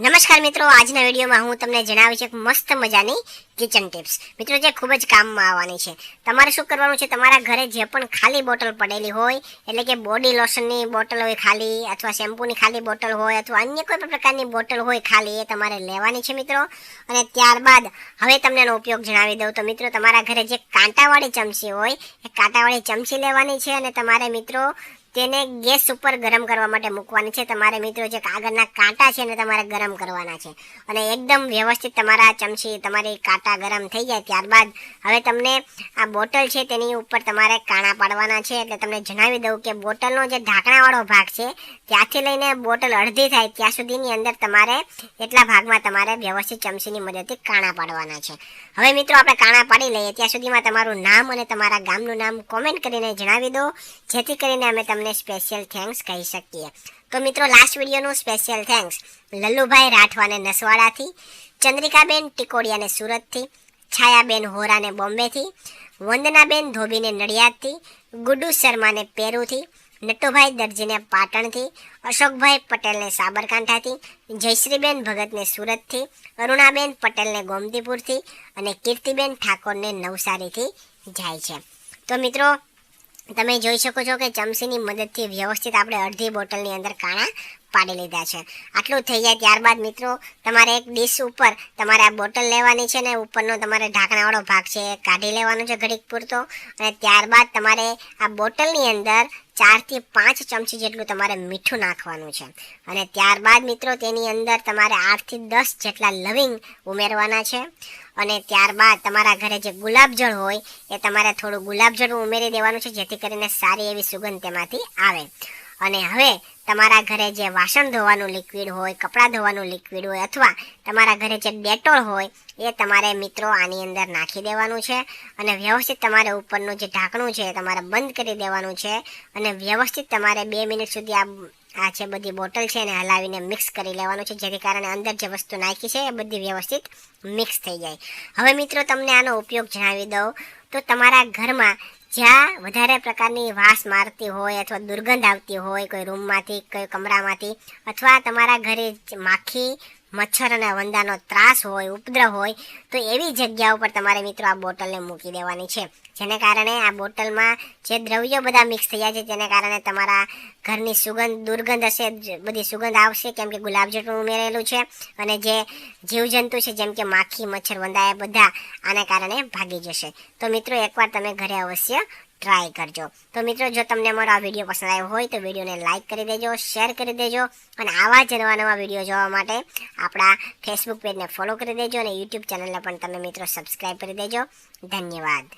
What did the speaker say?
નમસ્કાર મિત્રો, આજના વિડીયોમાં હું તમને જણાવીશ એક મસ્ત મજાની કિચન ટિપ્સ મિત્રો, જે ખૂબ જ કામમાં આવવાની છે. તમારે શું કરવાનું છે? તમારા ઘરે જે પણ ખાલી બોટલ પડેલી હોય, એટલે કે બોડી લોશનની બોટલ હોય ખાલી, અથવા શેમ્પૂની ખાલી બોટલ હોય, અથવા અન્ય કોઈ પણ પ્રકારની બોટલ હોય ખાલી, એ તમારે લેવાની છે મિત્રો. અને ત્યારબાદ, હવે તમને એનો ઉપયોગ જણાવી દઉં તો મિત્રો, તમારા ઘરે જે કાંટાવાળી ચમચી હોય, એ કાંટાવાળી ચમચી લેવાની છે અને તમારે મિત્રો તેને ગેસ ઉપર ગરમ કરવા માટે મૂકવાની છે. તમારે મિત્રો જે કાગળના કાંટા છે એને તમારે ગરમ કરવાના છે. અને એકદમ વ્યવસ્થિત તમારા ચમચી, તમારી કાંટા ગરમ થઈ જાય ત્યારબાદ હવે તમને આ બોટલ છે તેની ઉપર તમારે કાણા પાડવાના છે. એટલે તમને જણાવી દઉં કે બોટલનો જે ઢાંકણાવાળો ભાગ છે, ત્યાંથી લઈને બોટલ અડધી થાય ત્યાં સુધીની અંદર તમારે એટલા ભાગમાં તમારે વ્યવસ્થિત ચમચીની મદદથી કાણા પાડવાના છે. હવે મિત્રો આપણે કાણા પાડી લઈએ. ત્યાં સુધીમાં તમારું નામ અને તમારા ગામનું નામ કોમેન્ટ કરીને જણાવી દો. જેથી કરીને અમે તમને સ્પેશિયલ થેન્ક્સ કહી શકીએ. તો મિત્રો લાસ્ટ વિડીયોનું સ્પેશિયલ થેન્ક્સ લલ્લુભાઈ રાઠવાને નસવાડાથી, ચંદ્રિકાબેન ટિકોડિયાને સુરતથી, છાયાબેન હોરાને બોમ્બેથી, વંદનાબેન ધોબીને નડિયાદથી ગુડુ શર્માને પેરુથી, નટુભાઈ દરજીને પાટણથી, અશોકભાઈ પટેલને સાબરકાંઠાથી, જયશ્રીબેન ભગતને સુરતથી, અરુણાબેન પટેલને ગોમતીપુરથી અને કીર્તિબેન ઠાકોરને નવસારીથી જાય છે. તો મિત્રો તમે જોઈ શકો છો કે ચમચીની મદદથી વ્યવસ્થિત આપણે અડધી બોટલની અંદર કાણા પાડી લીધા છે. આટલું થઈ જાય ત્યારબાદ મિત્રો, તમારે એક ડીશ ઉપર તમારે આ બોટલ લેવાની છે ને, ઉપરનો તમારે ઢાંકણાવાળો ભાગ છે કાઢી લેવાનો છે ઘડીક પૂરતો. અને ત્યારબાદ તમારે આ બોટલની અંદર ચારથી પાંચ ચમચી જેટલું તમારે મીઠું નાખવાનું છે. અને ત્યારબાદ મિત્રો, તેની અંદર તમારે આઠથી દસ જેટલા લવિંગ ઉમેરવાના છે. અને ત્યારબાદ તમારા ઘરે જે ગુલાબજળ હોય, એ તમારે થોડું ગુલાબજળ ઉમેરી દેવાનું છે, જેથી કરીને સારી એવી સુગંધ તેમાંથી આવે. અને હવે તમારા ઘરે જે વાસણ ધોવાનું લિક્વિડ હોય, કપડાં ધોવાનું લિક્વિડ હોય અથવા તમારા ઘરે જે ડેટોલ હોય, એ તમારે મિત્રો આની અંદર નાખી દેવાનું છે અને વ્યવસ્થિત તમારે ઉપરનું જે ઢાંકણું છે તમારે બંધ કરી દેવાનું છે અને વ્યવસ્થિત તમારે બે મિનિટ સુધી આ આ છે બધી બોટલ છે એને હલાવીને મિક્સ કરી લેવાનું છે, જેથી કારણે અંદર જે વસ્તુ નાખી છે એ બધી વ્યવસ્થિત મિક્સ થઈ જાય. હવે મિત્રો તમને આનો ઉપયોગ જણાવી દઉં. તો તમારા ઘરમાં જ્યાં વધારે પ્રકારની વાસ મારતી હોય અથવા દુર્ગંધ આવતી હોય, કોઈ રૂમમાંથી, કોઈ કમરામાંથી, અથવા તમારા ઘરે માખી મચ્છર અને વંદાનો ત્રાસ હોય, ઉપદ્રવ હોય, તો એવી જગ્યા ઉપર તમારે મિત્રો આ બોટલને મૂકી દેવાની છે. જેને કારણે આ બોટલમાં જે દ્રવ્યો બધા મિક્સ થયા છે તેને કારણે તમારા ઘરની સુગંધ, દુર્ગંધ હશે બધી સુગંધ આવશે, કેમ કે ગુલાબ જેટલું ઉમેરેલું છે અને જે જીવજંતુ છે, જેમ કે માખી, મચ્છર વંદા એ બધા આને કારણે ભાગી જશે. તો મિત્રો, એકવાર તમે ઘરે અવશ્ય ટ્રાય કરજો. તો મિત્રો, જો તમને મારો આ વીડિયો પસંદ આવ્યો હોય, તો વિડીયોને લાઇક કરી દેજો શેર કરી દેજો, અને આવા જ નવા નવા વીડિયો જોવા માટે આપણા ફેસબુક પેજને ફોલો કરી દેજો, અને યુટ્યુબ ચેનલને પણ તમે મિત્રો સબસ્ક્રાઈબ કરી દેજો. ધન્યવાદ.